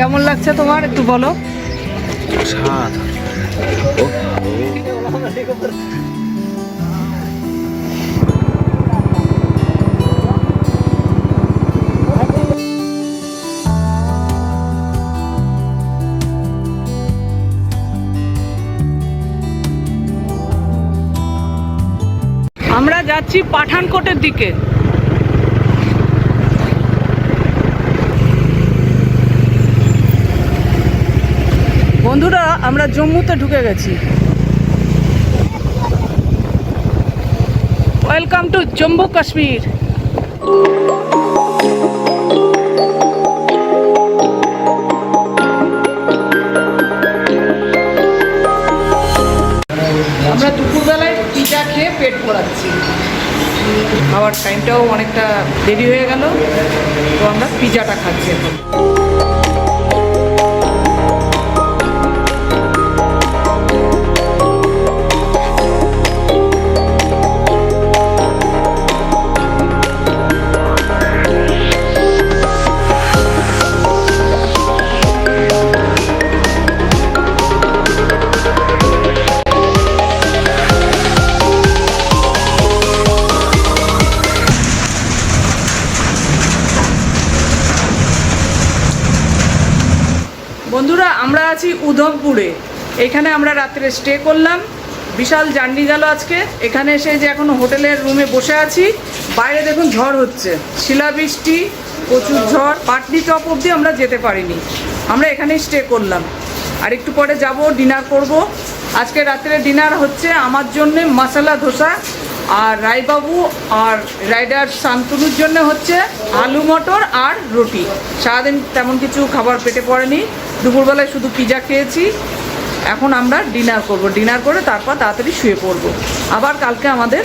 কেমন লাগছে তোমার? একটু বলো। আমরা যাচ্ছি পাঠানকোটের দিকে। বন্ধুরা, আমরা জম্মুতে ঢুকে গেছি। ওয়েলকাম টু জম্মু কাশ্মীর আমরা দুপুরবেলায় পিজা খেয়ে পেট ভরাচ্ছি। খাওয়ার টাইমটাও অনেকটা দেরি হয়ে গেল, তো আমরা পিজাটা খাচ্ছি এখন। এখানে আমরা রাত্রে স্টে করলাম। বিশাল জার্নি গেল আজকে। এখানে এসে যে এখন হোটেলের রুমে বসে আছি। বাইরে দেখুন ঝড় হচ্ছে। শিলাবৃষ্টি প্রচুর ঝড়। পাটনি টপ অবধি আমরা যেতে পারিনি। আমরা এখানেই স্টে করলাম। আর একটু পরে যাব ডিনার করব। আজকে রাত্রে ডিনার হচ্ছে আমার জন্যে মশলা ধোসা আর রায়বাবু আর রাইডার শান্তনুর জন্য হচ্ছে আলু মটর আর রুটি। সারাদিন তেমন কিছু খাবার পেটে পড়েনি। দুপুরবেলায় শুধু পিজা খেয়েছি। এখন আমরা ডিনার করব। ডিনার করে তারপর তাড়াতাড়ি শুয়ে পড়ব। আবার কালকে আমাদের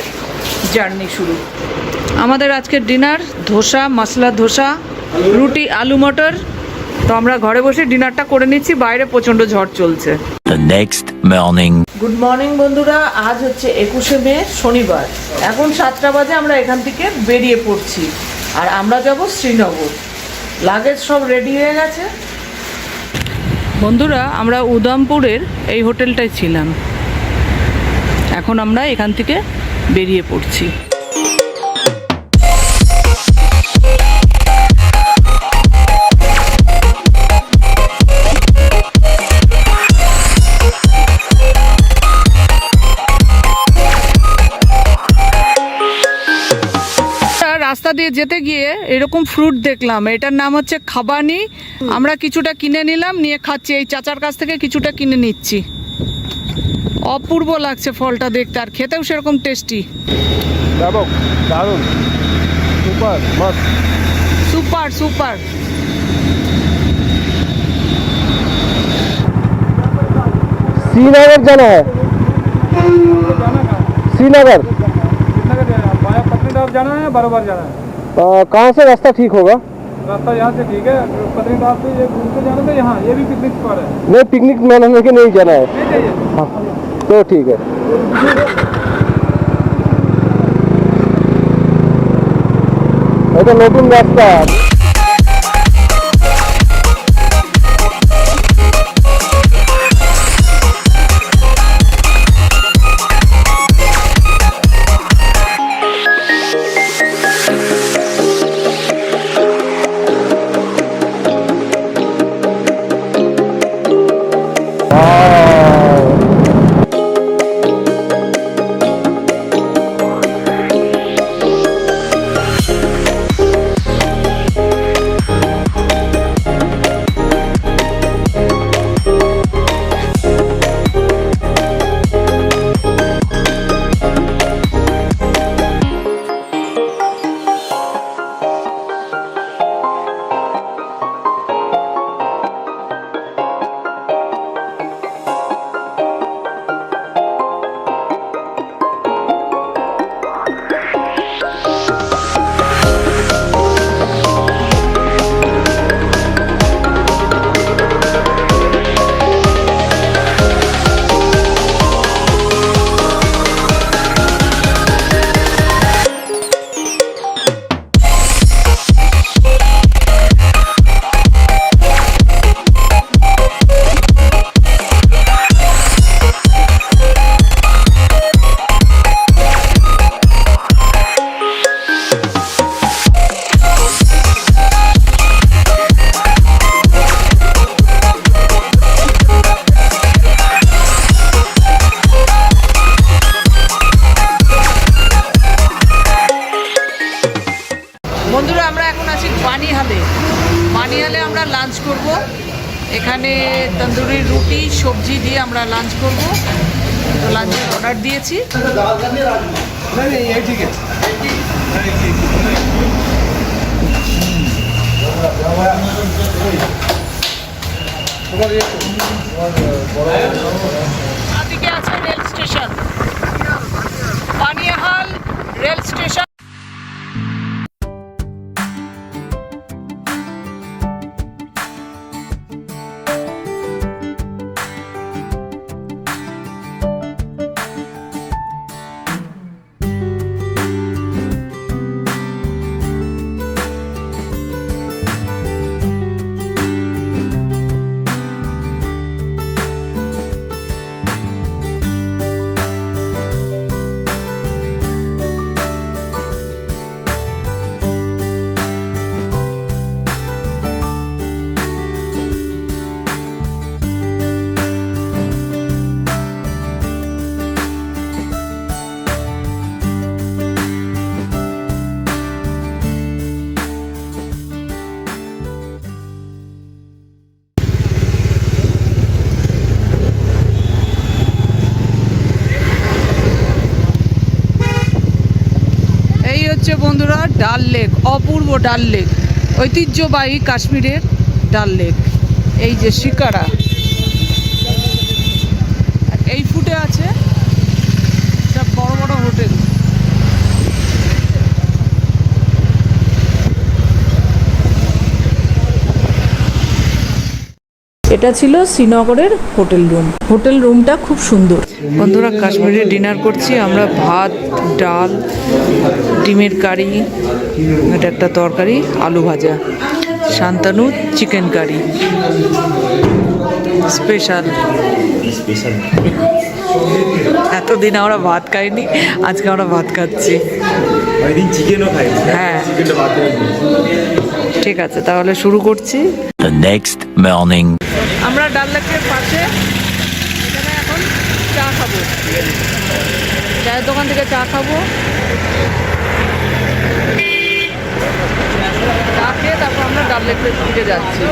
জার্নি শুরু। আমাদের আজকের ডিনার ধোসা মশলা ধোসা রুটি আলু মটর। তো আমরা ঘরে বসে ডিনারটা করে নিচ্ছি বাইরে প্রচণ্ড ঝড় চলছে। Next morning. গুড মর্নিং বন্ধুরা আজ হচ্ছে একুশে মে শনিবার। এখন সাতটা বাজে আমরা এখান থেকে বেরিয়ে পড়ছি। আর আমরা যাব শ্রীনগর। লাগেজ সব রেডি হয়ে গেছে। বন্ধুরা আমরা উদমপুরের এই হোটেলটায় ছিলাম। এখন আমরা এখান থেকে বেরিয়ে পড়ছি। রাস্তা দিয়ে যেতে গিয়ে এরকম ফ্রুট দেখলাম এটার নাম হচ্ছে খাবানি আমরা কিছুটা কিনে নিলাম নিয়ে খাচ্ছি এই চাচার কাছ থেকে কিছুটা কিনে নিচ্ছি অপূর্ব লাগছে ফলটা দেখতে আর খেতেও সেরকম টেস্টি দারুণ দারুণ সুপার মস্ত সুপার সুপার श्रीनगर जाना है श्रीनगर माया पत्नीटॉप जाना है बराबर जाना है अ, कहाँ से रास्ता ठीक होगा रास्ता यहाँ से ठीक है पत्नीटॉप से ये घूम के जाना था यहाँ ये भी पिकनिक स्पॉट है नहीं पिकनिक मनाने के नहीं जाना है नहीं चाहिए हाँ तो ठीक है এটা নতুন রাস্তা দিয়েছি। আছে rail station. Banihal rail station. এই হচ্ছে বন্ধুরা ডাল লেক, অপূর্ব ডাল লেক, ঐতিহ্যবাহী কাশ্মীরের ডাল লেক। এই যে শিকারা, এই ফুটে আছে সব বড় বড় হোটেল এটা ছিল শ্রীনগরের হোটেল রুম। হোটেল রুমটা খুব সুন্দর। বন্ধুরা কাশ্মীরে ডিনার করছি। আমরা ভাত ডাল ডিমের কারি এটা একটা তরকারি আলু ভাজা শান্তানু চিকেন কারি। স্পেশাল। এতদিন আমরা ভাত খাইনি আজকে আমরা ভাত খাচ্ছি। হ্যাঁ। দিয়ে ঠিক আছে তাহলে শুরু করছি। The next morning. ডাল লেকের পাশে। এখানে এখন চা খাব। চায়ের দোকান থেকে চা খাব। চা খেয়ে তারপর আমরা ডাল লেকের দিকে যাচ্ছি।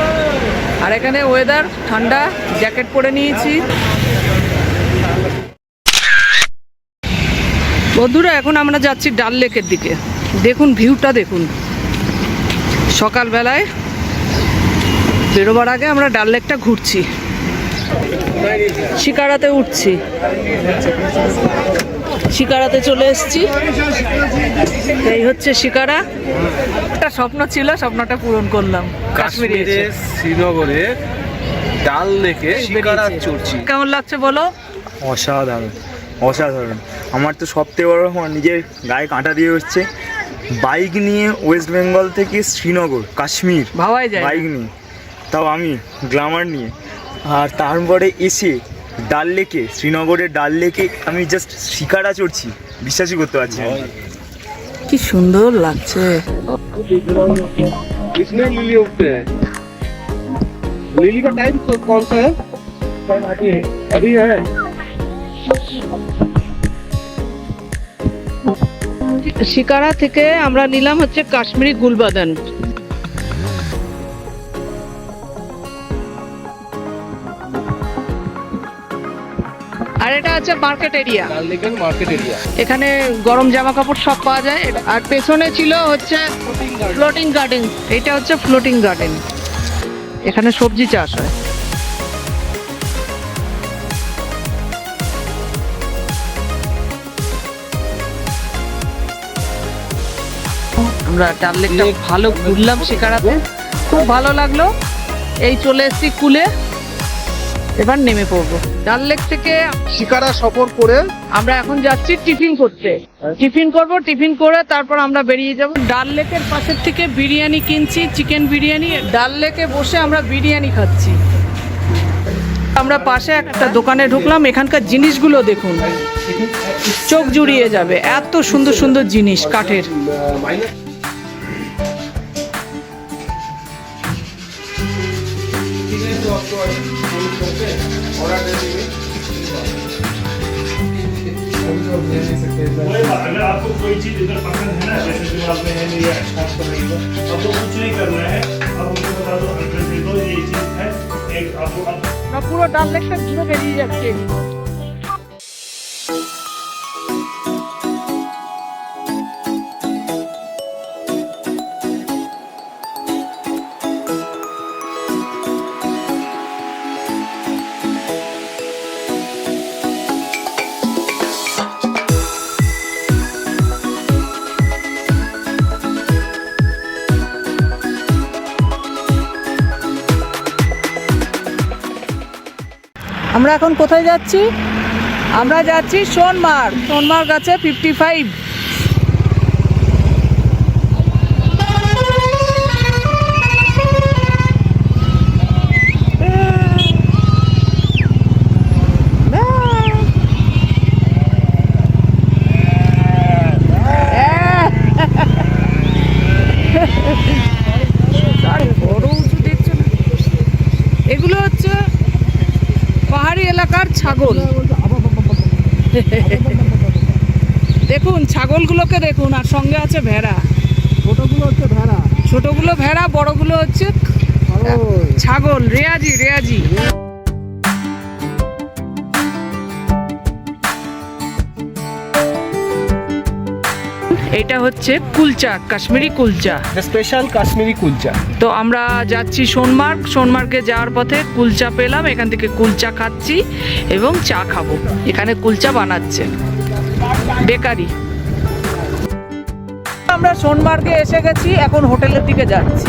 আর এখানে ওয়েদার ঠান্ডা জ্যাকেট পরে নিয়েছি। বন্ধুরা, এখন আমরা যাচ্ছি ডাল লেকের দিকে। দেখুন ভিউটা দেখুন। সকালবেলায় বেরোবার আগে আমরা ডাল লেকটা ঘুরছি। শিকারাতে উঠছি। শিকারাতে চলে এসেছি। এই হচ্ছে শিকারা। একটা স্বপ্ন ছিল স্বপ্নটা পূরণ করলাম। কাশ্মীরে শ্রীনগরে ডাল লেকে শিকারা। চড়ছি। কেমন লাগছে বলো? অসাধারণ অসাধারণ। আমার তো সবথেকে বড় আমার নিজের গায়ে কাঁটা দিয়ে হচ্ছে বাইক নিয়ে ওয়েস্ট বেঙ্গল থেকে শ্রীনগর কাশ্মীর। ভাবাই যায় বাইক নিয়ে। তাও আমি গ্লামার নিয়ে আর তারপরে এসে ডাল লেকে শ্রীনগরের ডাল লেকে আমি জাস্ট শিকারা চড়ছি বিশ্বাসই করতে পারছি না কি সুন্দর লাগছে इसमें लिली उगते हैं लिली का टाइम कौन सा है अभी है শিকারা থেকে আমরা নিলাম হচ্ছে কাশ্মীরি গুলবাদান এটা আছে মার্কেট এরিয়া মার্কেট এরিয়া এখানে গরম জামা কাপড় সব পাওয়া যায়। আর পেছনে ছিল হচ্ছে ফ্লোটিং গার্ডেন এটা হচ্ছে ফ্লোটিং গার্ডেন এখানে সবজি চাষ হয়। আমরা ডাল লেকটা ভালো ঘুরলাম শিকারাতে। খুব ভালো লাগল। এই চলে এসেছি কুলে। এবার নেমে পড়ব। ডাল লেক থেকে শিকারা সফর করে আমরা এখন যাচ্ছি টিফিন করতে। টিফিন করব টিফিন করে তারপর আমরা বেরিয়ে যাব। ডাল লেকের পাশের থেকে বিরিয়ানি কিনছি চিকেন বিরিয়ানি। ডাল লেকে বসে আমরা বিরিয়ানি খাচ্ছি। আমরা পাশে একটা দোকানে ঢুকলাম এখানকার জিনিসগুলো দেখুন। চোখ জুড়িয়ে যাবে এত সুন্দর সুন্দর জিনিস কাঠের। करके ऑर्डर आपको कोई चीज़ इधर पसंद है ना जैसे दिमाग में है मेरी एक्सपर्ट कर रही है आपको कुछ नहीं करना है। आप उनको बता दो एड्रेस दे ये चीज़ है। एक आपको पूरा डाल लेकर घूमे जाइए আমরা এখন কোথায় যাচ্ছি? আমরা যাচ্ছি সোনমার্গ। সোনমার্গ আছে ফিফটি ফাইভ বড় উঁচু দেখছ না এগুলো হচ্ছে পাহাড়ি এলাকার ছাগল। দেখুন ছাগলগুলোকে দেখুন আর সঙ্গে আছে ভেড়া। ছোটগুলো হচ্ছে ভেড়া। ছোটগুলো ভেড়া বড়গুলো হচ্ছে ছাগল। রেয়াজি রেয়াজি। এটা হচ্ছে কুলচা কাশ্মীরি কুলচা। স্পেশাল কাশ্মীরি কুলচা। তো আমরা যাচ্ছি সোনমার্গ সোনমার্গে যাওয়ার পথে কুলচা পেলাম এখান থেকে কুলচা খাচ্ছি এবং চা খাব। এখানে কুলচা বানাচ্ছে। বেকারি। আমরা সোনমার্গে এসে গেছি এখন হোটেলের দিকে যাচ্ছি।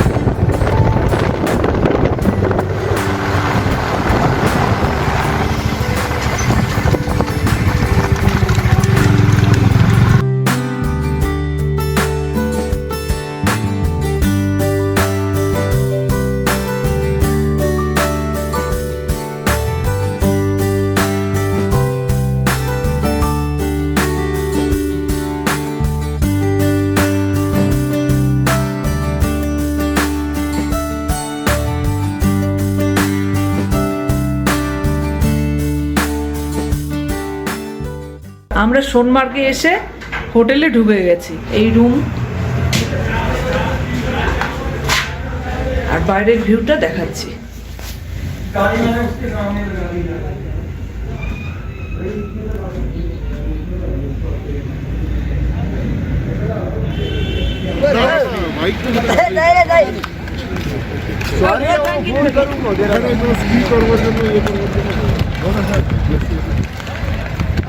আমরা সোনমার্গে এসে হোটেলে ঢুকে গেছি এই রুম আর বাইরের ভিউটা দেখাচ্ছি।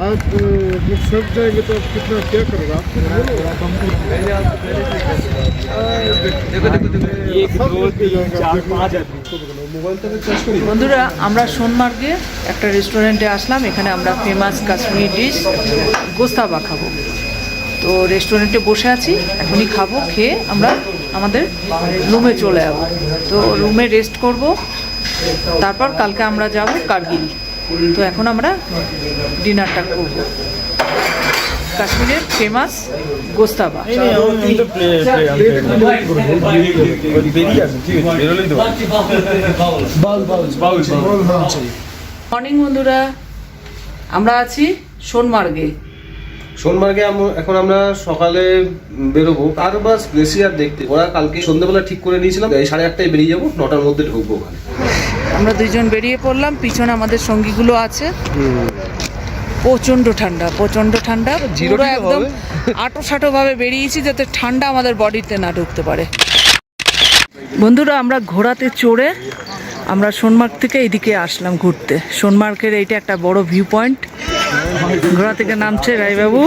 आप जब सब जाएंगे तो आप कितना क्या करेगा आप मोबाइल तक चार्ज करिए বন্ধুরা আমরা সোনমার্গে একটা রেস্টুরেন্টে আসলাম এখানে আমরা ফেমাস কাশ্মীরি ডিশ গোস্তাবা খাবো তো রেস্টুরেন্টে বসে আছি এখনই খাবো খেয়ে আমরা আমাদের রুমে চলে যাবো তো রুমে রেস্ট করব তারপর কালকে আমরা যাব কার্গিল তো এখন আমরা ডিনারটা করব। কাশ্মীরের ফেমাস গোস্তাবা। মর্নিং বন্ধুরা। আমরা আছি সোনমার্গে। সোনমার্গে এখন আমরা সকালে বেরোবো। কারবাস গ্লেসিয়ার দেখতে। ওরা কালকে সন্ধ্যাবেলা ঠিক করে নিয়েছিলাম। এই সাড়ে আটটায় বেরিয়ে যাব। নটার মধ্যে ঢুকবো ওখানে। আমরা দুইজন বেরিয়ে পড়লাম পিছনে আমাদের সঙ্গীগুলো আছে। প্রচণ্ড ঠান্ডা প্রচণ্ড ঠান্ডা পুরো একদম আটো সাটো ভাবে বেরিয়েছি যাতে ঠান্ডা আমাদের বডিতে না ঢুকতে পারে। বন্ধুরা আমরা ঘোড়াতে চড়ে আমরা সোনমার্গ থেকে এইদিকে আসলাম ঘুরতে। সোনমার্গের এইটা একটা বড় ভিউ পয়েন্ট ঘোড়া থেকে নামছে রায়বাবু।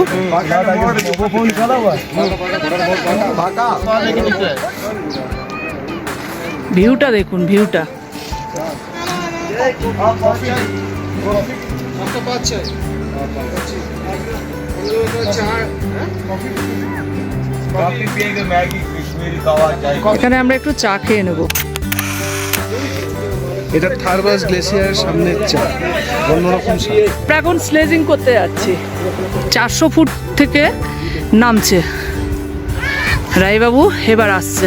ভিউটা দেখুন ভিউটা। এখানে আমরা একটু চা খেয়ে নেব। এটা থারবাস গ্লেসিয়ারের সামনে চা অন্যরকম আমরা এখন স্লেজিং করতে যাচ্ছি। চারশো ফুট থেকে নামছে। রায়বাবু এবার আসছে।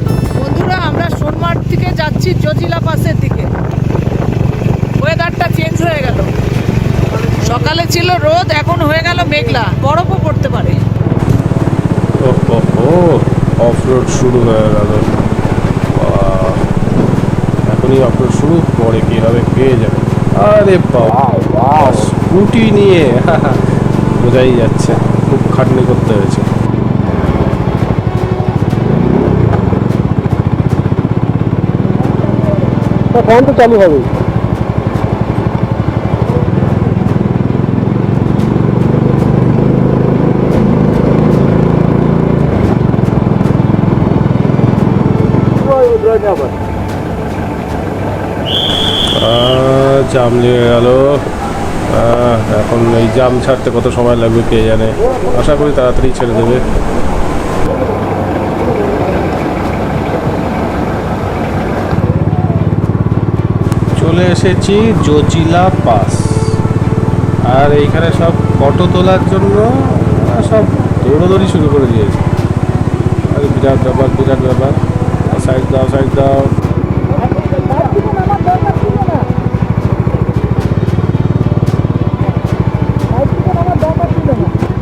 আমরা সোনমার্গ থেকে যাচ্ছি জজিলা পাসের দিকে। ওয়েদারটা চেঞ্জ হয়ে গেল। সকালে ছিল রোদ, এখন হয়ে গেল মেঘলা। বরফও পড়তে পারে। অফ রোড শুরু হয়ে গেল। এখনই অফ রোড শুরু, পরে কি হবে কে যাবে। আরে বাবা, স্কুটি নিয়ে, বোঝাই যাচ্ছে, খুব খাটনি করতে হয়েছে। ফোন তো চালু হবে জাম লেগে গেল। এখন এই জাম ছাড়তে কত সময় লাগবে কে জানে? আশা করি তাড়াতাড়ি ছেড়ে দেবে। চলে এসেছি জজিলা পাস। আর এইখানে সব ফটো তোলার জন্য সব দৌড়োদৌড়ি শুরু করে দিয়েছে। আর বিরাট ব্যাপার বিরাট ব্যাপার। সাইড দাও সাইড দাও।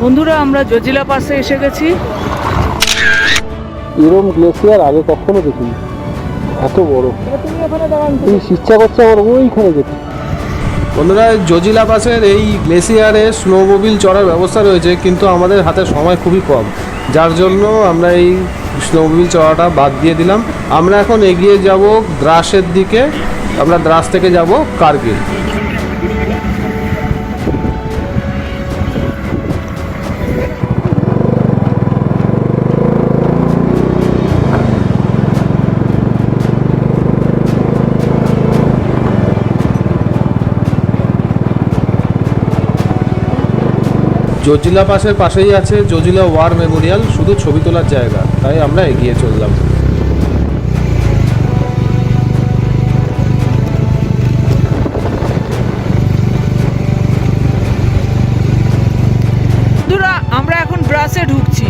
বন্ধুরা আমরা জজিলা পাসে এসে গেছি। এরম গ্লেসিয়ার আগে কখনো দেখিনি। এত বড়। ইচ্ছা করছে আমার ওইখানে যেতে। বন্ধুরা জজিলা পাসের এই গ্লেসিয়ারে স্নোমোবিল চড়ার ব্যবস্থা রয়েছে কিন্তু আমাদের হাতে সময় খুবই কম। যার জন্য আমরা এই স্নোমোবিল চড়াটা বাদ দিয়ে দিলাম। আমরা এখন এগিয়ে যাব দ্রাসের দিকে। আমরা দ্রাস থেকে যাব কার্গিল। জজিলা পাশের পাশেই আছে জজিলা ওয়ার মেমোরিয়াল, শুধু ছবি তোলার জায়গা, তাই আমরা এগিয়ে চললাম। আমরা এখন ব্রাসে ঢুকছি।